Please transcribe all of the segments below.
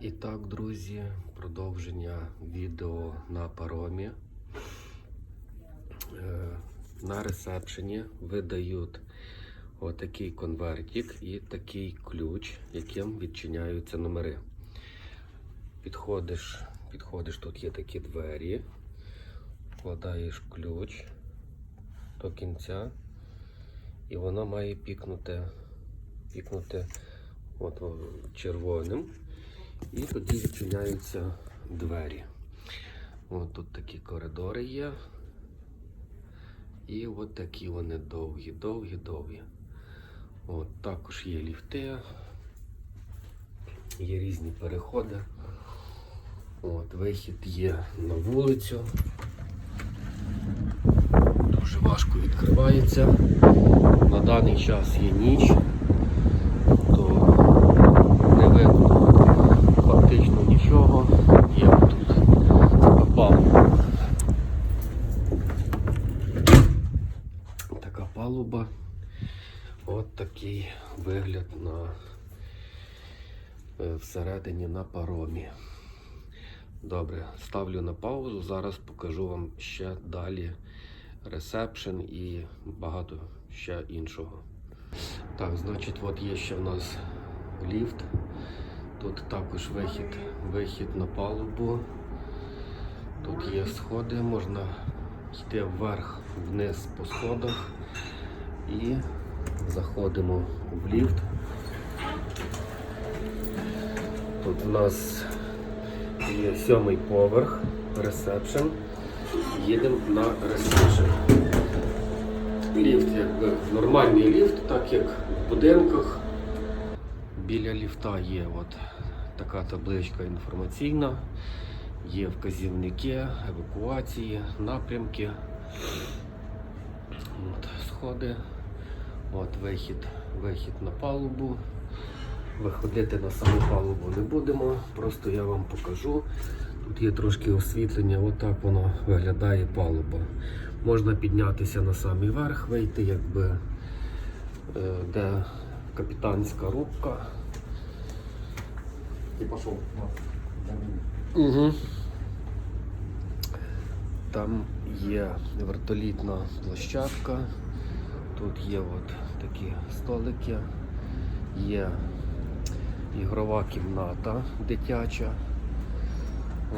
І так, друзі, продовження відео на паромі. Е, На ресепшені видають отакий конвертик і такий ключ, яким відчиняються номери. Підходиш, підходиш, тут є такі двері, вкладаєш ключ до кінця, і вона має пікнути, пікнути от, червоним. І тоді відчиняються двері. От тут такі коридори є. І от такі вони довгі, довгі, довгі. От також є ліфти, є різні переходи. От, вихід є на вулицю. Дуже важко відкривається. На даний час є ніч, то не видно фактично нічого. Є тут палуба. Палуба. От такий вигляд на е, всередині на паромі. Добре, ставлю на паузу. Зараз покажу вам ще далі ресепшн і багато ще іншого. Так, значить, от є ще в нас ліфт. Тут також вихід, вихід на палубу. Тут є сходи, можна йти вверх, вниз по сходах і заходимо в ліфт. Тут у нас є сьомий поверх, ресепшн. Їдемо на ресепшн. Ліфт, якби нормальний ліфт, так як в будинках. Біля ліфта є от така табличка інформаційна, є вказівники, евакуації, напрямки, от, сходи, от вихід, вихід на палубу. Виходити на саму палубу не будемо, просто я вам покажу. Тут є трошки освітлення, отак воно виглядає палуба. Можна піднятися на самий верх, вийти, якби е, де капітанська рубка. И пошел. Угу. Там є вертолітна площадка. Тут є от такі столики, є ігрова кімната дитяча.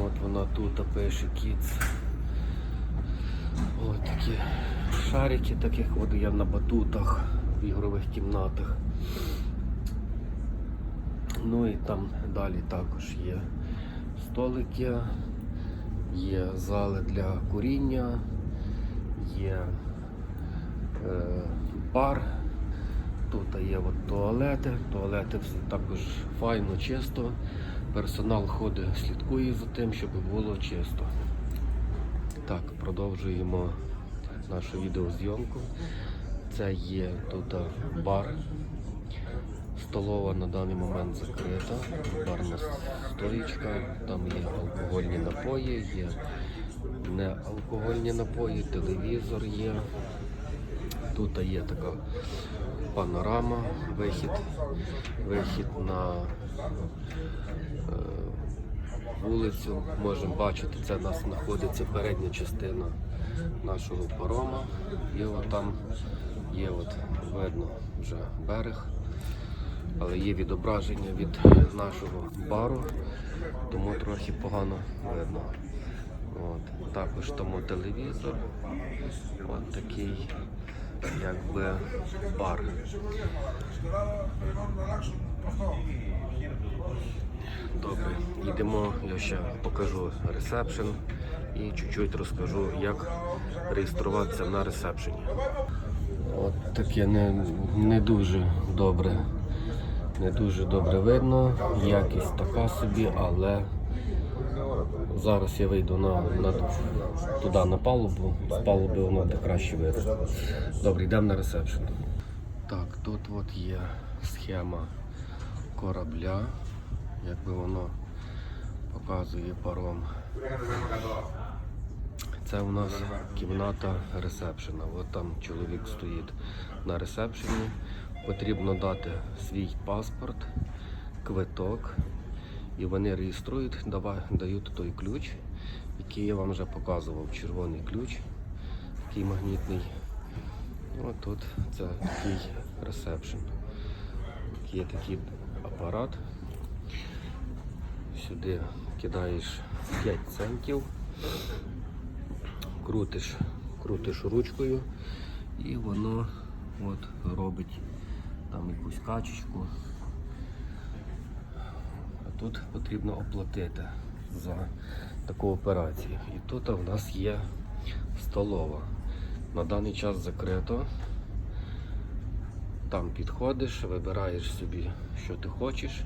От вона тут пише Kids. От такі шарики, таких от є на батутах в ігрових кімнатах. Ну і там далі також є столики, є зали для куріння, є бар, тут є от туалети, туалети також файно, чисто. Персонал ходить, слідкує за тим, щоб було чисто. Так, продовжуємо нашу відеозйомку. Це є тут бар. Столова на даний момент закрита, барна стоїчка, там є алкогольні напої, є неалкогольні напої, телевізор є. Тут є така панорама, вихід, вихід на е, вулицю. Можемо бачити, це у нас знаходиться передня частина нашого парома. І от там є от видно вже берег але є відображення від нашого бару, тому трохи погано видно. От. Також тому телевізор. От такий якби бар. Добре, йдемо, я ще покажу ресепшн і чуть-чуть розкажу, як реєструватися на ресепшені. От таке не, не дуже добре не дуже добре видно, якість така собі, але зараз я вийду на, на, туди на палубу, з палуби воно буде краще видно. Добре, йдемо на ресепшн. Так, тут от є схема корабля, якби воно показує паром. Це у нас кімната ресепшена. От там чоловік стоїть на ресепшені. Потрібно дати свій паспорт, квиток І вони реєструють, дають той ключ, який я вам вже показував. Червоний ключ, такий магнітний. От тут це такий ресепшн. Є такий апарат. Сюди кидаєш 5 центів, крутиш, крутиш ручкою і воно от робить там якусь качечку. Тут потрібно оплатити за таку операцію. І тут у нас є столова. На даний час закрито. Там підходиш, вибираєш собі, що ти хочеш,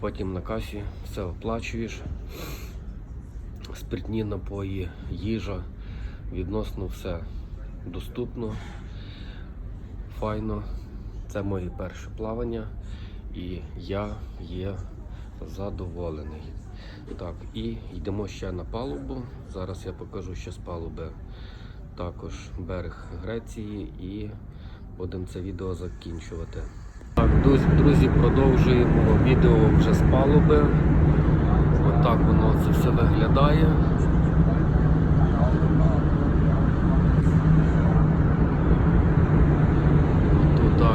потім на касі все оплачуєш. Спиртні напої, їжа, відносно все доступно, файно. Це моє перше плавання і я є задоволений. Так, і йдемо ще на палубу. Зараз я покажу ще з палуби також берег Греції і будемо це відео закінчувати. Так, друзі, продовжуємо відео вже з палуби. Отак воно це все виглядає. Тут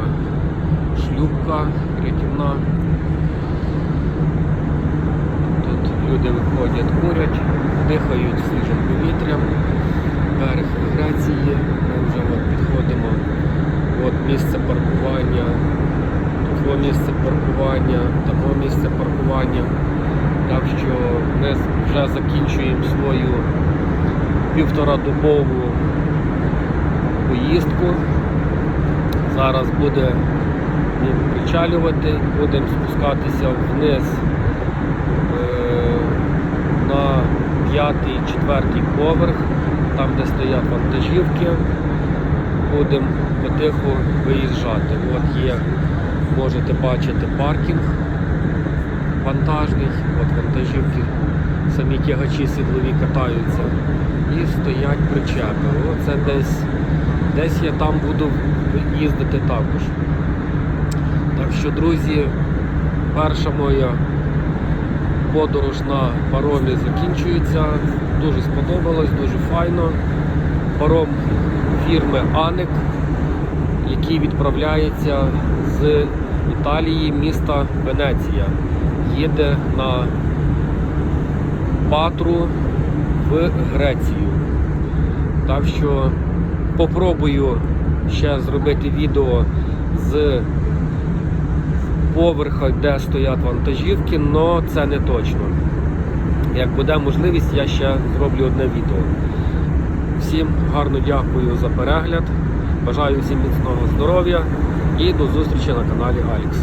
шлюпка рятівна. Люди виходять, курять, дихають свіжим повітрям. Берег Греції. Ми вже от підходимо. От місце паркування. Во місце паркування, таке місце паркування. Так що ми вже закінчуємо свою півторадобову поїздку. Зараз буде причалювати, будемо спускатися вниз е, на п'ятий, четвертий поверх, там де стоять вантажівки. Будемо потиху виїжджати. От є, можете бачити паркінг вантажний, от вантажівки, самі тягачі сідлові катаються і стоять причепи. Оце десь, десь я там буду їздити також. Так що, друзі, перша моя подорож на паромі закінчується. Дуже сподобалось, дуже файно. Паром фірми Аник, який відправляється з Італії, міста Венеція. Їде на Патру в Грецію. Так що попробую ще зробити відео з поверха, де стоять вантажівки, але це не точно. Як буде можливість, я ще зроблю одне відео. Всім гарно дякую за перегляд. Бажаю всім міцного здоров'я і до зустрічі на каналі Алікс.